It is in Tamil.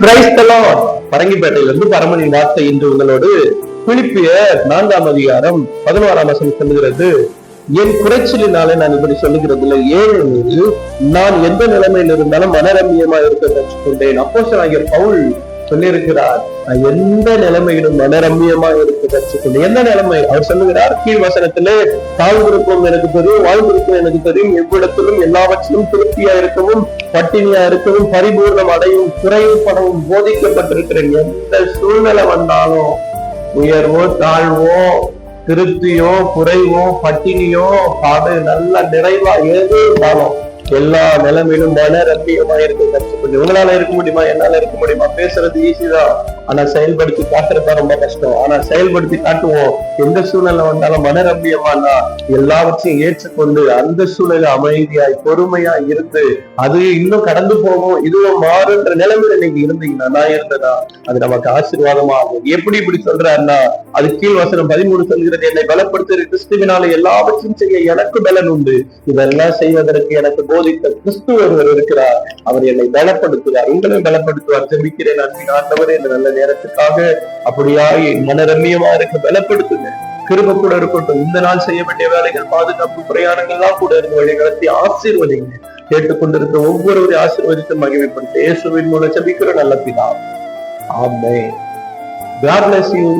கிரைஸ்தலம் பரங்கிப்பேட்டையில இருந்து பரமணி வார்த்தை இன்று உங்களோடு பிலிப்பிய நான்காம் அதிகாரம் பதினோராம் வசனம் சொல்லுகிறது. என் குறைச்சலினாலே நான் இப்படி சொல்லுகிறது இல்லை ஏனெனில் நான் எந்த நிலைமையில் இருந்தாலும் மனரம்யமா இருக்க கற்றுக்கொண்டேன். அப்போ பவுல் சொல்லியிருக்கிறார். எந்த நிலைமையிலும் மனரம்யமா இருக்கு கற்றுக்கொண்டேன். எந்த நிலைமை? அவர் சொல்லுகிறார் கீழ் வசனத்திலே தாழ்ந்திருப்போம் எனக்கு தெரியும் வாழ்ந்திருப்போம் எனக்கு தெரியும். எவ்விடத்திலும் எல்லாவற்றிலும் திருப்தியா இருக்கவும் பட்டினியா இருக்கவும் பரிபூர்ணம் அடையும் குறைவுபடவும் போதிக்கப்பட்டிருக்கிறேன். எந்த சூழ்நிலை வந்தாலும் உயர்வோ தாழ்வோ திருப்தியோ குறைவோ பட்டினியோ அது நல்ல நிறைவா எது இருந்தாலும் எல்லா நிலைமையிலும் மன ரத்தியமா இருக்க கஷ்டப்பட்டு உங்களால இருக்க முடியுமா? என்னால இருக்க முடியுமா? பேசுறது ஈஸி தான். ஆனா செயல்படுத்தி காட்டுறது ரொம்ப கஷ்டம். ஆனா செயல்படுத்தி காட்டுவோம். எந்த சூழ்நிலை வந்தாலும் மனரம்பியமானா எல்லாவற்றையும் ஏற்றுக்கொண்டு அந்த சூழ்நிலை அமைதியாய் பொறுமையா இருந்து அது இன்னும் கடந்து போகும். இதுவும் மாறுன்ற நிலைமையில நீங்க இருந்தீங்கன்னா நான் இருந்ததா அது நமக்கு ஆசீர்வாதமா ஆகும். எப்படி இப்படி சொல்றாருன்னா அது கீழ் வசனம் பதிமூணு சொல்கிறது என்னை பலப்படுத்துகிற கிறிஸ்துவினால எல்லாவற்றையும் செய்ய எனக்கு பலன் உண்டு. இதெல்லாம் செய்வதற்கு எனக்கு போதித்த கிறிஸ்து ஒருவர் இருக்கிறார். அவர் என்னை பலப்படுத்துவார் உங்களை பலப்படுத்துவார். தெரிவிக்கிறேன் அன்பின் ஆண்டவரே இந்த நல்ல நேரத்துக்காக அப்படியாய் மனரம்யமா இருக்க பலப்படுத்துங்க. கிருப கூட இருக்கட்டும். இந்த நாள் செய்ய வேண்டிய வேலைகள் பாதுகாப்பு பிரயாணங்கள்லாம் கூட இருக்க வழிகளை ஆசீர்வதிங்க. கேட்டுக்கொண்டிருக்க ஒவ்வொருவரையும் ஆசீர்வதித்து மகிமைப்படுத்த இயேசுவின் மூலம் சபிக்கிற நல்ல பிதா. ஆமே God bless you.